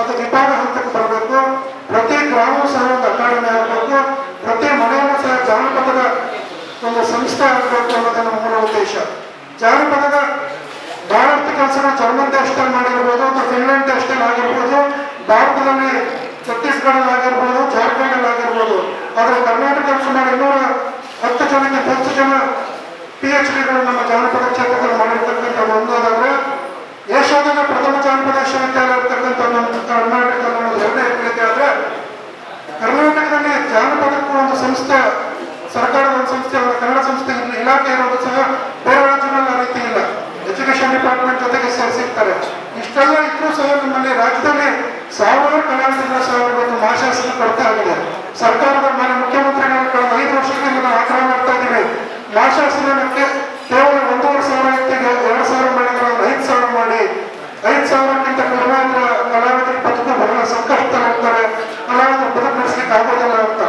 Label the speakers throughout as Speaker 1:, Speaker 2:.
Speaker 1: ಅದು ವಿಭಾಗ ಹಂತಕ್ಕೆ ಬರಬೇಕು. ಪ್ರತಿ ಗ್ರಾಮವೂ ಸಹ ಒಂದು ಅಕಾಡೆಮಿ ಆಗಬೇಕು. ಪ್ರತಿ ಮನೆಯಲ್ಲೂ ಸಹ ಜಾನಪದದ ಒಂದು ಸಂಸ್ಥೆ ಆಗಬೇಕು ಅನ್ನೋದು ನಮ್ಮ ಮೂಲ ಉದ್ದೇಶ. ಜಾನಪದದ ಭಾರತ ಕೆಲಸನ ಜರ್ಮನ್ ದೇಶದಲ್ಲಿ ಮಾಡಿರ್ಬೋದು ಅಥವಾ ಫಿನ್ಲೆಂಡ್ ದೇಶದಲ್ಲಿ ಆಗಿರ್ಬೋದು, ಭಾರತದಲ್ಲಿ ಛತ್ತೀಸ್ಗಢಲ್ಲಿ ಆಗಿರ್ಬೋದು ಜಾರ್ಖಂಡಲ್ಲಿ ಆಗಿರ್ಬೋದು. ಆದರೆ ಕರ್ನಾಟಕದಲ್ಲಿ ಸುಮಾರು ಇನ್ನೂರ ಹತ್ತು ಜನಕ್ಕೆ ಹೆಚ್ಚು ಜನ ಪಿ ಎಚ್ ಡಿಗಳು ನಮ್ಮ ಜಾನಪದ ಕ್ಷೇತ್ರದಲ್ಲಿ ಮಾಡಿರ್ತಕ್ಕಂಥ ಒಂದಾದ್ರೆ ಏಷ್ಯಾದಾಗ ಪ್ರಥಮ ಜಾನಪದ ವಿಶ್ವವಿದ್ಯಾಲಯ ಇರ್ತಕ್ಕಂಥ ನಮ್ಮ ಕರ್ನಾಟಕದಲ್ಲಿ ಅನ್ನೋದು ಎರಡನೇ ಹೆಗ್ಗಳಿಕೆ ಆದ್ರೆ ಕರ್ನಾಟಕದಲ್ಲಿ ಜಾನಪದಕ್ಕೂ ಒಂದು ಸಂಸ್ಥೆ ಸರ್ಕಾರದ ಒಂದು ಸಂಸ್ಥೆ ಒಂದು ಕನ್ನಡ ಸಂಸ್ಥೆ ಇಲ್ಲ- ಇಲಾಖೆ ಇರೋದು ಸಹ ಬೇರೆ ರಾಜ್ಯಗಳಲ್ಲಿ ಆ ರೀತಿ ಇಲ್ಲ ಎಜುಕೇಶನ್ ಡಿಪಾರ್ಟ್ಮೆಂಟ್ ಜೊತೆಗೆ ಸೇರಿಸಿರ್ತಾರೆ ಇಷ್ಟೆಲ್ಲ ಇದ್ರೂ ಸಹ ನಮ್ಮಲ್ಲಿ ರಾಜ್ಯದಲ್ಲಿ ಸಾವಿರಾರು ಕಲಾವಿದರ ಸಹ ಇವತ್ತು ಮಾಶಾಸನ ಕೊರತೆ ಆಗಿದೆ ಸರ್ಕಾರದ ಮೇಲೆ ಮುಖ್ಯಮಂತ್ರಿಗಳು ಕಳೆದ ಐದು ವರ್ಷಗಳಿಂದ ನಾವು ಆಗ್ರಹ ಮಾಡ್ತಾ ಇದ್ದೀವಿ. ಮಾಶಾಸನಕ್ಕೆ ಕೇವಲ ಒಂದೂವರೆ ಸಾವಿರ ಇತ್ತಿಗೆ ಎರಡು ಸಾವಿರ ಮಾಡಿದ್ರೆ ಒಂದು ಐದು ಸಾವಿರ ಮಾಡಿ, ಐದು ಸಾವಿರಕ್ಕಿಂತ ಕಡಿಮೆ ಅಂದ್ರೆ ಕಲಾವಿದರ ಬದುಕು ಬಹಳ ಸಂಕಷ್ಟರಾಗ್ತಾರೆ ಕಲಾವಿದರ ಬದುಕು ನಡೆಸಲಿಕ್ಕೆ ಆಗೋದಿಲ್ಲ ಅಂತ.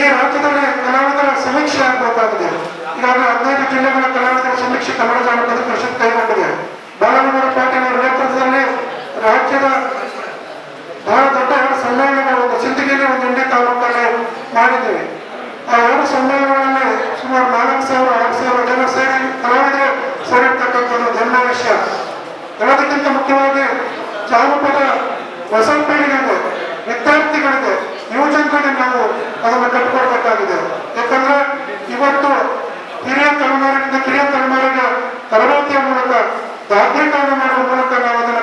Speaker 1: ಈ ರಾಜ್ಯದಲ್ಲಿ ಕಲಾವಿದರ ಸಮೀಕ್ಷೆ ಆಗಬೇಕಾಗಿದೆ. ಈಗಾಗಲೇ ಹದಿನೈದು ಜಿಲ್ಲೆಗಳ ಕಲಾವಿದರ ಸಮೀಕ್ಷೆ ಕನ್ನಡ ಜಾನಪದ ಪರಿಷತ್ ಕೈಗೊಂಡಿದೆ. ಬಾಲಗಂಗರ ಪಾಟೀಲ್ ಅವರ ನೇತೃತ್ವದಲ್ಲಿ ರಾಜ್ಯದ ಬಹಳ ದೊಡ್ಡ ಎರಡು ಸಮ್ಮೇಳನಗಳು ಒಂದು ಸಿಂದಗಿರಿ ಒಂದು ಇಂಡಿ ತಾಲೂಕಲ್ಲಿ ಮಾಡಿದ್ದೀವಿ ಆ ಎರಡು ಸಮ್ಮೇಳನಗಳಲ್ಲಿ ಸುಮಾರು ನಾಲ್ಕು ಸಾವಿರ ಆರು ಸಾವಿರ ಜನ ಸೇರಿ ಕಲಾವಿದರು ಸೇರಿರ್ತಕ್ಕಂಥ ಒಂದು ಹೆಮ್ಮೆ ವಿಷಯ ಎಲ್ಲದಕ್ಕಿಂತ ಮುಖ್ಯವಾಗಿ ಜಾನಪದ ಹೊಸ ಪೀಳಿಗೆಗೆ ವಿದ್ಯಾರ್ಥಿಗಳಿಗೆ ಯುವಜನರಿಗೆ ನಾವು ಅದನ್ನು ಕಟ್ಟಿಕೊಡ್ಬೇಕಾಗಿದೆ. ಯಾಕಂದ್ರೆ ಇವತ್ತು ಹಿರಿಯ ತಲೆಮಾರಿನಿಂದ ಕಿರಿಯ ತಲೆಮಾರಿಗೆ ತರಬೇತಿಯ ಮೂಲಕ ದಾಖಲೀಕರಣ ಮಾಡುವ ಮೂಲಕ ನಾವು ಅದನ್ನು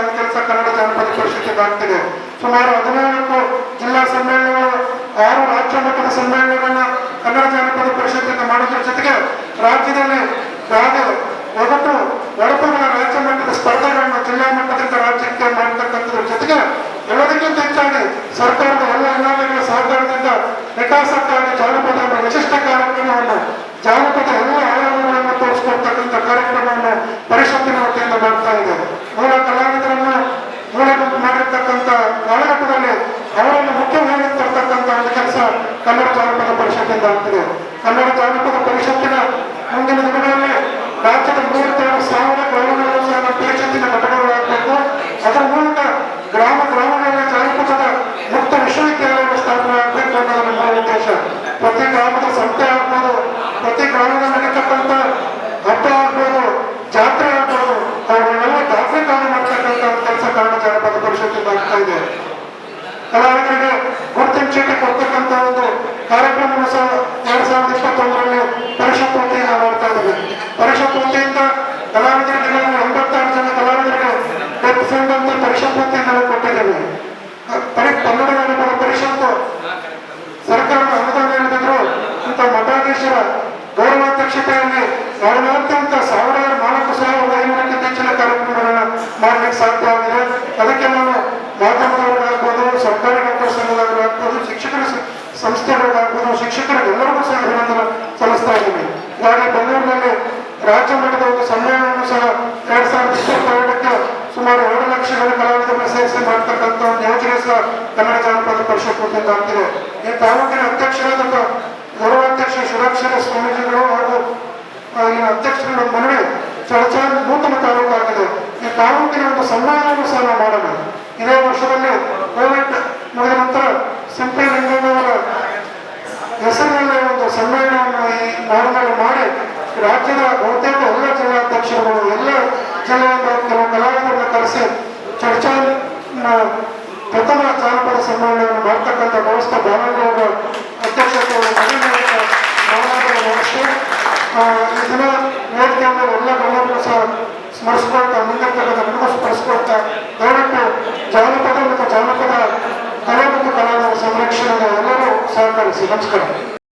Speaker 1: ಒಂದು ಕೆಲಸ ಕನ್ನಡ ಜನಪದ ಪರಿಷತ್ತಿಗೆ ಆಗ್ತಿದೆ. ಸುಮಾರು ಹದಿನಾಲ್ಕು ಜಿಲ್ಲಾ ಸಮ್ಮೇಳನಗಳು, ಆರು ರಾಜ್ಯ ಮಟ್ಟದ ಸಮ್ಮೇಳನಗಳನ್ನ ಕನ್ನಡ ಜನಪದ ಪರಿಷತ್ತಿನ ಮಾಡೋದ್ರ ಜೊತೆಗೆ ರಾಜ್ಯದಲ್ಲಿ ಯಾವುದೇ ಒಗಟು ಒಳಪಗಳ ರಾಜ್ಯ ಮಟ್ಟದ ಸ್ಪರ್ಧೆಗಳನ್ನು ಜಿಲ್ಲಾ ಮಟ್ಟದಿಂದ ರಾಜ್ಯಕ್ಕೆ ಮಾಡತಕ್ಕಂಥದ್ರ ಜೊತೆಗೆ ಎಲ್ಲದಕ್ಕಿಂತ ಹೆಚ್ಚಾಗಿ ಸರ್ಕಾರದ ಎಲ್ಲ ಇಲಾಖೆಗಳ ಸಹಕಾರದಿಂದ ವಿಕಾಸಕ್ಕಾಗಿ ಜಾನಪದ ವಿಶಿಷ್ಟ ಕಾರ್ಯಕ್ರಮವನ್ನು, ಜಾನಪದ ಎಲ್ಲ ಆಯಾಮಗಳನ್ನು ತೋರಿಸ್ಕೊಡ್ತಕ್ಕಂಥ ಕಾರ್ಯಕ್ರಮವನ್ನು ಪರಿಷತ್ತಿನ ವತಿಯಿಂದ ಮಾಡ್ತಾ ಇದೆ ಮೂಲ ಕಲಾವಿದರನ್ನು ಮೂಲ ಮಾಡಿರ್ತಕ್ಕಂಥ ಕಾಲಘಟ್ಟದಲ್ಲಿ ಅವರನ್ನು ಮುಖ್ಯವಾಗಿ ತರ್ತಕ್ಕಂಥ ಒಂದು ಕೆಲಸ ಕನ್ನಡ ಜಾನಪದ ಪರಿಷತ್ತಿಂದ ಆಗ್ತಿದೆ. ಕನ್ನಡ ಜಾನಪದ ಪರಿಷತ್ತಿನ ಮುಂದಿನ ದಿನಗಳಲ್ಲಿ ರಾಜ್ಯದ ಮೂವತ್ತೇಳು ಸಾವಿರ ಗ್ರಾಮಗಳು ಸಹ ನಮ್ಮ ಪರಿಷತ್ತಿನ ಘಟಕಗಳಾಗಬೇಕು ಅದರ ಮೂಲಕ ಗ್ರಾಮ ಗ್ರಾಮಗಳಲ್ಲಿ ಜಾನಪದದ ಮುಕ್ತ ವಿಶ್ವವಿದ್ಯಾಲಯಗಳ ಸ್ಥಾಪನೆ ಆಗಬೇಕು ಅನ್ನೋದು ನಮ್ಮ ಉದ್ದೇಶ. ಪ್ರತಿ ಗ್ರಾಮದ ಸಂತೆ ಆಗ್ಬೋದು, ಪ್ರತಿ ಗ್ರಾಮದ ನಡೀತಕ್ಕಂಥ ಹಬ್ಬ ಆಗ್ಬೋದು, ಜಾತ್ರೆ ಆಗ್ಬೋದು ಅವುಗಳನ್ನೆಲ್ಲ ದಾಖಲೀಕರಣ ಮಾಡ್ತಕ್ಕಂಥ ಕೆಲಸ ಕಾರಣ ಜಾನಪದ ಪರಿಷತ್ತಿಂದ ಆಗ್ತಾ ಇದೆ. ಕಲಾವಿದರಿಗೆ ಗುರುತಿನ ಚೀಟಿ ಕೊಡ್ತಕ್ಕಂಥ ಒಂದು ಕಾರ್ಯಕ್ರಮವನ್ನು ಸಹ ಎರಡ್ ಸಾವಿರದ ಇಪ್ಪತ್ತೊಂದರಲ್ಲಿ ಪರಿಷತ್ ವತಿಯಿಂದ ಮಾಡ್ತಾ ಇದ್ದೀವಿ ಪರಿಷತ್ ವತಿಯಿಂದ ಕಲಾವಿದರಿಗೆ ನಾವು ಎಂಬತ್ತಾರು ಜನ ಕಲಾವಿದರಿಗೆ ಡೆತ್ ಫಂಡ್ ಅಂತ ಪರಿಷತ್ ವತಿಯಿಂದ ನಾವು ಕೊಟ್ಟಿದ್ದೇವೆ ಅಹ್, ಪರಿ ಕನ್ನಡ ಜಾನಪದ ಪರಿಷತ್ತು ಸರ್ಕಾರದ ಅನುದಾನ ನೀಡಿದ್ರು ಇಂಥ ಮಠಾಧೀಶರ ಗೌರವಾಧ್ಯಕ್ಷತೆಯಲ್ಲಿ ನಡೆದಾದ್ಯಂತ ಸಾವಿರಾರು ನಾಲ್ಕು ಸಾವಿರದ ಐನೂರಕ್ಕಿಂತ ಹೆಚ್ಚಿನ ಕಾರ್ಯಕ್ರಮಗಳನ್ನ ಮಾಡಲಿಕ್ಕೆ ಸಾಧ್ಯ ಆಗಿದೆ. ಅದಕ್ಕೆ ನಾನು ಮಾಧ್ಯಮದವರಾಗ್ಬೋದು, ಸರ್ಕಾರಿ ನೌಕರ ಸಂಘದವರಾಗ್ಬೋದು, ಶಿಕ್ಷಕರ ಸಂಸ್ಥೆಗಳಾಗ್ಬೋದು ಶಿಕ್ಷಕರಿಗೆಲ್ಲರಿಗೂ ಸಹ ಅಭಿನಂದನೆ ಸಲ್ಲಿಸ್ತಾ ಇದ್ದೀನಿ. ಈಗಾಗಲೇ ಬೆಂಗಳೂರಿನಲ್ಲಿ ರಾಜ್ಯ ಮಟ್ಟದ ಒಂದು ಸಮ್ಮೇಳನವನ್ನು ಸಹ ಎರಡ್ ಸಾವಿರದ ಇಪ್ಪತ್ತೆರಡಕ್ಕೆ ಸುಮಾರು ಎರಡು ಲಕ್ಷ ಜನ ಕಲಾವಿದರನ್ನು ಸೇರಿಸಿ ಮಾಡ್ತಕ್ಕಂಥ ಒಂದು ಯೋಜನೆ ಸಹ ಕನ್ನಡ ಜಾನಪದ ಪರಿಷತ್ ವತಿಯಿಂದ ಆಗ್ತಿದೆ. ಈ ತಾಲೂಕಿನ ಅಧ್ಯಕ್ಷರಾದ ಶಿವಾಕ್ಷರ ಸ್ವಾಮೀಜಿಗಳು ಹಾಗೂ ಆ, ಇಲ್ಲಿನ ಅಧ್ಯಕ್ಷರ ಮನವಿ ಚರ್ಚಾ ನೂತನ ತಾಲೂಕು ಆಗಿದೆ. ಈ ತಾಲೂಕಿನ ಒಂದು ಸನ್ಮಾನವನ್ನು ಸಹ ನಾವು ಮಾಡೋಣ. ಇದೇ ವರ್ಷದಲ್ಲಿ ಕೋವಿಡ್ ಮುಗಿದ ನಂತರ ಸಿಂಪಿ ಲಿಂಗಣ್ಣವರ ಹೆಸರಿನಲ್ಲಿ ಒಂದು ಸಮ್ಮೇಳನವನ್ನು ಈ ನಾಡಿನಲ್ಲಿ ಮಾಡಿ ರಾಜ್ಯದ ಬಹುತೇಕ ಎಲ್ಲ ಜಿಲ್ಲಾಧ್ಯಕ್ಷರುಗಳು ಎಲ್ಲ ಜಿಲ್ಲೆಯಿಂದ ಕೆಲವು ಕಲಾವಿದರನ್ನು ಕರೆಸಿ ಚರ್ಚಾ ಪ್ರಥಮ ಜಾನಪದ ಸಮ್ಮೇಳನವನ್ನು ಮಾಡ್ತಕ್ಕಂಥ ವ್ಯವಸ್ಥೆ ಬಾಲಗೌಡರ ಅಧ್ಯಕ್ಷತೆ ವ್ಯವಸ್ಥೆ ದಿನ ವೇದಿಕೆಯಿಂದ ಎಲ್ಲ ಗಣ್ಯರನ್ನು ಸಹ ಸ್ಮರಿಸ್ಕೊಳ್ತಾ ಮುಂದಿರ್ತಕ್ಕಂಥ ನಮಗೂ ಸ್ಮರಿಸ್ಕೊಳ್ತಾ, ದಯವಿಟ್ಟು ಜಾನಪದ ಮತ್ತು ಜಾನಪದ ಕಲೆ ಮತ್ತು ಕಲಾವಿದರ ಸಂರಕ್ಷಣೆಗೆ ಎಲ್ಲರೂ ಸಹಕರಿಸಿ. ನಮಸ್ಕಾರ.